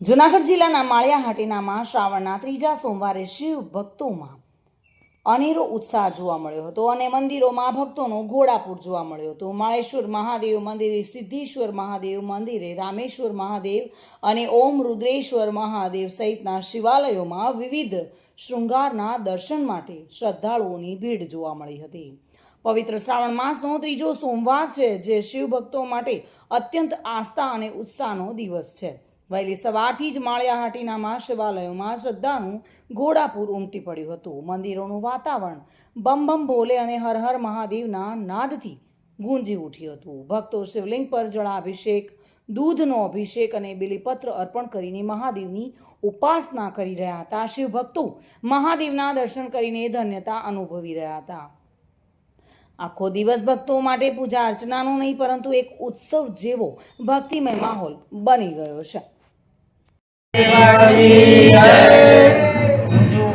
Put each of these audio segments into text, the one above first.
જુનાગઢ જિલ્લાના માળિયા હાટીનામાં શ્રાવણના ત્રીજા સોમવારે શિવ ભક્તોમાં અનેરો ઉત્સાહ જોવા મળ્યો હતો અને મંદિરોમાં ભક્તોનો ઘોડાપૂર જોવા મળ્યો હતો. માળેશ્વર મહાદેવ મંદિરે સિદ્ધેશ્વર મહાદેવ મંદિરે રામેશ્વર મહાદેવ અને ઓમ રુદ્રેશ્વર મહાદેવ સહિતના શિવાલયોમાં વિવિધ શૃંગારના દર્શન માટે શ્રદ્ધાળુઓની ભીડ જોવા મળી હતી. પવિત્ર શ્રાવણ માસનો ત્રીજો સોમવાર છે, જે શિવ ભક્તો માટે અત્યંત આસ્થા અને ઉત્સાહનો દિવસ છે. વહેલી સવારથી જ માળિયાહાટીનામાં શિવાલયોમાં શ્રદ્ધાનું ઘોડાપૂર ઉમટી પડ્યું હતું. મંદિરોનું વાતાવરણ બમ બમ ભોલે અને હર હર મહાદેવના નાદથી ગુંજી ઉઠ્યું હતું. ભક્તો શિવલિંગ પર જળાભિષેક, દૂધનો અભિષેક અને બિલીપત્ર અર્પણ કરીને મહાદેવની ઉપાસના કરી રહ્યા હતા. શિવભક્તો મહાદેવના દર્શન કરીને ધન્યતા અનુભવી રહ્યા હતા. આખો દિવસ ભક્તો માટે પૂજા અર્ચનાનો નહીં, પરંતુ એક ઉત્સવ જેવો ભક્તિમય માહોલ બની ગયો છું.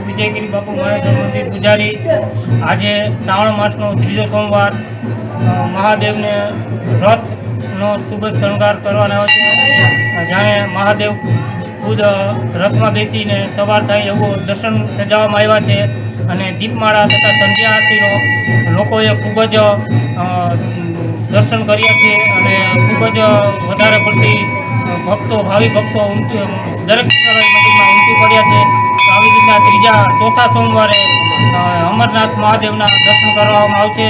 વિજયગીરી બાપુ મહારાજ મંદિર પૂજારી. આજે શ્રાવણ માસનો ત્રીજો સોમવાર. મહાદેવને રથનો શુભ શણગાર કરવાના આવ્યો છે. જાણે મહાદેવ ખુદ રથમાં બેસીને સવાર થાય એવું દર્શન સજાવવામાં આવ્યા છે. અને દીપમાળા તથા સંધ્યા આરતીનો લોકોએ ખૂબ જ દર્શન કર્યા છે. અને ખૂબ જ વધારે પડતી ભક્તો, ભાવિ ભક્તો દરેક મંદિરમાં ઉમટી પડ્યા છે. આવી રીતના ત્રીજા, ચોથા સોમવારે અમરનાથ મહાદેવના દર્શન કરવામાં આવશે.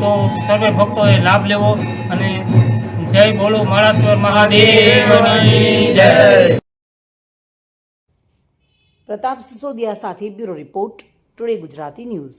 તો સર્વે ભક્તોએ લાભ લેવો અને જય બોલો માળાશ્વર મહાદેવ પ્રતાપ સિસોદિયા સાથે bureau report, today Gujarati news.